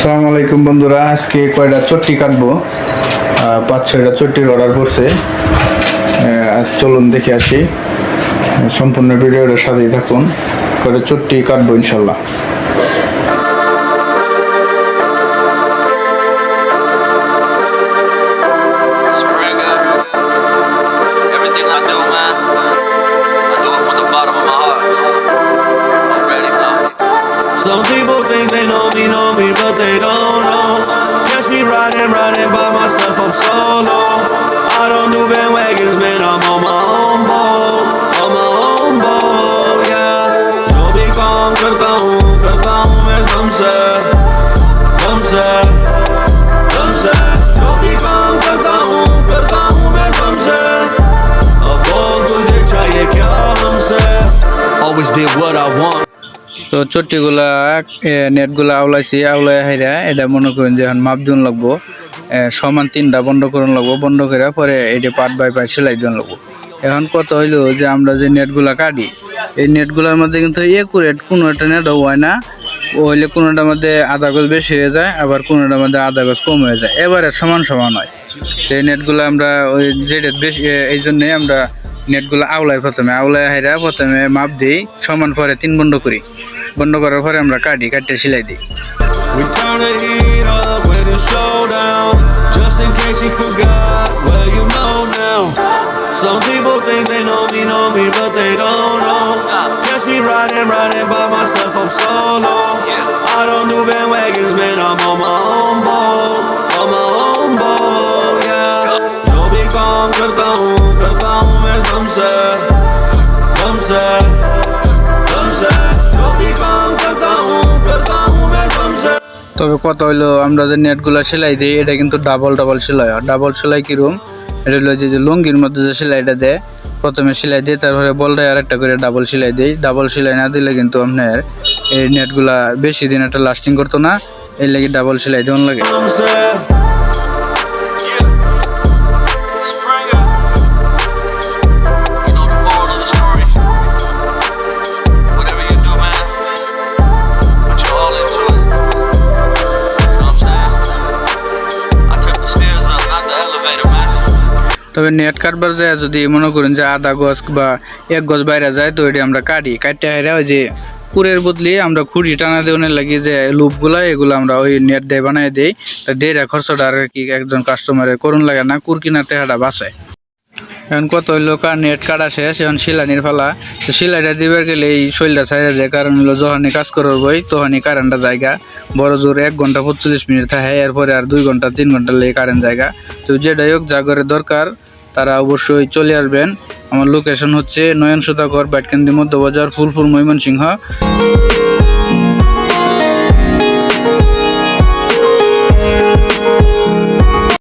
আসসালামু আলাইকুম বন্ধুরা, আজকে কয়টা চট্টি কাটবো? পাঁচ, ছয়টা চট্টির অর্ডার করছে। আজ চলুন দেখে আসি। সম্পূর্ণ ভিডিওটা সাথেই থাকুন। কয়টা চট্টি কাটবো ইনশাল্লাহ। Some people think they know me, know me, but they don't know. Catch me riding, riding by myself, I'm solo. I don't do bandwagons, man, I'm on my own boat. On my own boat, yeah. जो भी काम करता हूँ, करता हूँ मैं दम से, दम से, दम से. जो भी काम करता हूँ, करता हूँ मैं दम से. अब बोल तुझे चाहिए क्या हमसे? Always did what I want. তো চট্টিগুলা এ, নেটগুলা আওলাইছি আওলাই হাইরা এটা মনে করেন যে এখন মাপ দিন লাগবো। সমান তিনটা বন্ধ করুন লাগবো বন্ধ করে পরে এটা পার্ট বাই পার্ট সেলাই দিন লাগবো। এখন কত হইল যে আমরা যে নেটগুলা কাটি এই নেটগুলোর মধ্যে কিন্তু একুরেট কোনো একটা নেট হয় না। হইলে কোনোটার মধ্যে আধা গজ বেশি হয়ে যায় আবার কোনোটার মধ্যে আধা গজ কম হয়ে যায়। এবারে সমান সমান হয়। তো এই নেটগুলো আমরা ওই যেটা বেশি এই জন্যই আমরা নেটগুলো আউলায় প্রথমে আউলায় হাইরা প্রথমে মাপ দিই সমান পরে তিন বন্ধ করি বন্ধ করার পরে আমরা কাটি কাটতে সেলাই দিই. Some people think they know me, know me, but they don't know. Catch me riding, riding by myself, তবে কথা হইল, আমরা যে নেটগুলো সেলাই দিই, এটা কিন্তু ডাবল ডাবল সেলাই। হয় ডাবল সেলাই কিরম এটা হলো যে লুঙ্গির মধ্যে যে সেলাইটা দেয়, প্রথমে সেলাই দিই তারপরে বলটাই আরেকটা করে ডাবল সেলাই দিই। ডাবল সেলাই না দিলে কিন্তু আপনার এই নেটগুলা বেশি দিন একটা লাস্টিং করতো না, এর লাগে ডাবল সেলাই দেওয়ার লাগে। তবে নেট কাটবার যায় যদি মনে করেন যে আধা গজ বা এক গজ বাইরে যায়, তো এটি আমরা কাটি। কাটতে হাইরা ওই যে কুরের বদলি আমরা খুঁড়ি, টানা দেওয়ার লাগি যে লুপগুলা, এগুলো আমরা ওই নেট দিয়ে বানাই দিই। দেড়া খরচটা আর কি একজন কাস্টমারের করুন লাগে না, কুর কিনাতে হাঁটা বাঁচে এখন কত হইল কার নেট কাটা শেষ, এখন শিলানির ফালা। তো শিলাইটা দিবার গেলে এই শৈলটা ছাইড়া যায় কারণ হলো যখনই কাজ করার বই, তখনই কারেন্টটা জায়গা। বড় জোর এক ঘণ্টা পঁয়তাল্লিশ মিনিট থাকে, এরপরে আর দুই ঘণ্টা, তিন ঘণ্টা লেগে কারেন্ট জায়গা। তো যেটাই হোক জাগরের দরকার, তারা অবশ্যই চলে আসবেন। আমার লোকেশন হচ্ছে নয়ন সুধাকর বাইটকান্দি মধ্যবাজার, ফুলপুর, ময়মনসিংহ।